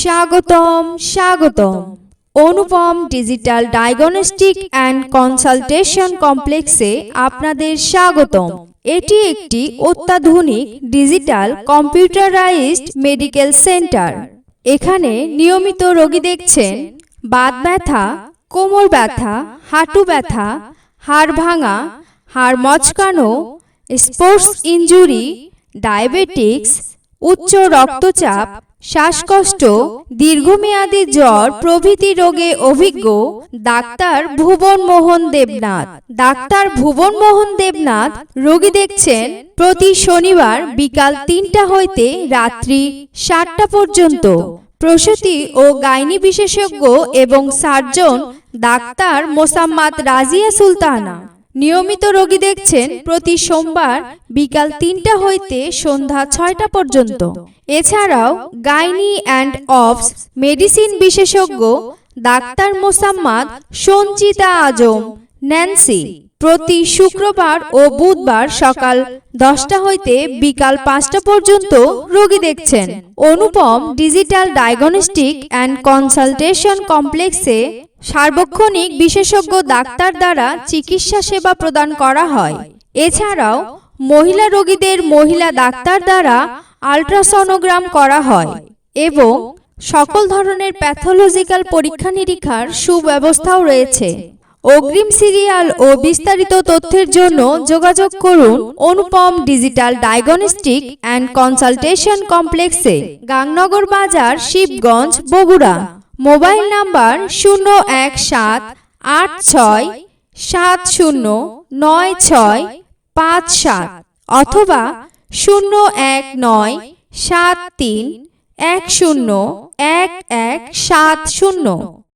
স্বাগতম স্বাগতম। Anupam digital diagnostic and consultation কমপ্লেক্সে আপনাদের স্বাগতম। এটি একটি অত্যাধুনিক ডিজিটাল কম্পিউটারাইজড মেডিকেল সেন্টার। এখানে নিয়মিত রোগী দেখছেন, বাত ব্যথা, কোমর ব্যথা, হাঁটু ব্যথা, হাড় ভাঙা, হাড় মচকানো, স্পোর্টস ইনজুরি, ডায়াবেটিক্স, উচ্চ রক্তচাপ শ্বাসকষ্ট, দীর্ঘমেয়াদী জ্বর, প্রভৃতি রোগে অভিজ্ঞ ডাক্তার ভুবন মোহন দেবনাথ। ডাক্তার ভুবন মোহন দেবনাথ রোগী দেখছেন প্রতি শনিবার বিকাল তিনটা হইতে রাত্রি সাতটা পর্যন্ত। প্রসূতি ও গাইনি বিশেষজ্ঞ এবং সার্জন ডাক্তার মোসাম্মাদ রাজিয়া সুলতানা। নিয়মিত রোগী দেখছেন প্রতি সোমবার বিকাল তিনটা হইতে সন্ধ্যা ছয়টা পর্যন্ত। এছাড়াও গাইনি অ্যান্ড অফস মেডিসিন বিশেষজ্ঞ ডাক্তার মোসাম্মাদ সঞ্চিতা আজম, ন্যান্সি, প্রতি শুক্রবার ও বুধবার সকাল দশটা হইতে বিকাল পাঁচটা পর্যন্ত রোগী দেখছেন। Anupam digital diagnostic and consultation কমপ্লেক্সে সার্বক্ষণিক বিশেষজ্ঞ ডাক্তার দ্বারা চিকিৎসা সেবা প্রদান করা হয়। এছাড়াও, মহিলা রোগীদের মহিলা ডাক্তার দ্বারা আল্ট্রাসনোগ্রাম করা হয় এবং সকল ধরনের প্যাথোলজিক্যাল পরীক্ষা নিরীক্ষার সুব্যবস্থাও রয়েছে। অগ্রিম সিরিয়াল ও বিস্তারিত তথ্যের জন্য যোগাযোগ করুন Anupam digital diagnostic and consultation কমপ্লেক্সে, গাংনগর বাজার, শিবগঞ্জ, বগুড়া। মোবাইল নাম্বার শূন্য এক সাত আট ছয় সাত শূন্য নয় ছয় পাঁচ সাত অথবা শূন্য এক নয় সাত তিন এক শূন্য এক এক সাত শূন্য।